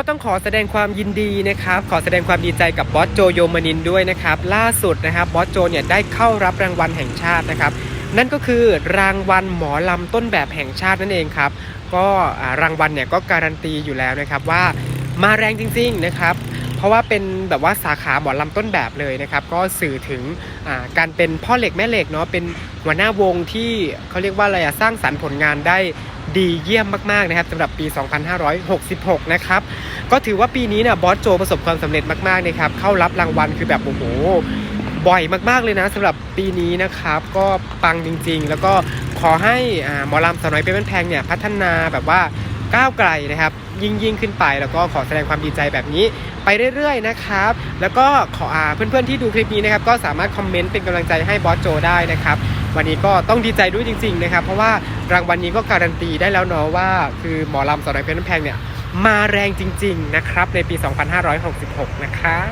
ก็ต้องขอแสดงความยินดีนะครับ ขอแสดงความดีใจกับบอสโจโยมานินด้วยนะครับ ล่าสุดนะครับบอสโจเนี่ยได้เข้ารับรางวัลแห่งชาตินะครับ นั่นก็คือรางวัลหมอลำต้นแบบแห่งชาตินั่นเองครับ ก็รางวัลเนี่ยก็การันตีอยู่แล้วนะครับว่ามาแรงจริงๆนะครับเพราะว่าเป็นแบบว่าสาขาหมอลำต้นแบบเลยนะครับ ก็สื่อถึงการเป็นพ่อเหล็กแม่เหล็กเนาะเป็นหัวหน้าวงที่เขาเรียกว่าอะไรอะสร้างสรรค์ผลงานได้ ดีเยี่ยมมากๆนะครับสำหรับปี 2566 นะครับ ก็ถือว่าปีนี้เนี่ยบอสโจประสบความสำเร็จมากๆนะครับ เข้ารับรางวัลคือแบบโอ้โหบ่อยมากๆเลยนะสำหรับปีนี้นะครับ ก็ปังจริง ๆ แล้วก็ขอให้หมอลำสาวน้อยเป็นแพงเนี่ยพัฒนาแบบว่าก้าวไกลนะครับ ยิ่งยิ่งขึ้นไปแล้วก็ขอแสดงความดีใจแบบนี้ ไปเรื่อยๆนะครับ แล้วก็ขออเพื่อนๆที่ดูคลิปนี้นะครับ ก็สามารถคอมเมนต์เป็นกำลังใจให้บอสโจได้นะครับ วันนี้ก็ต้องดีใจด้วยจริง ๆ นะครับ เพราะว่ารางวัลนี้ก็การันตีได้แล้วเนาะว่า คือหมอลำสาวน้อยเพชรน้ำแพงเนี่ยมาแรงจริง ๆ นะครับ ในปี 2566 นะครับ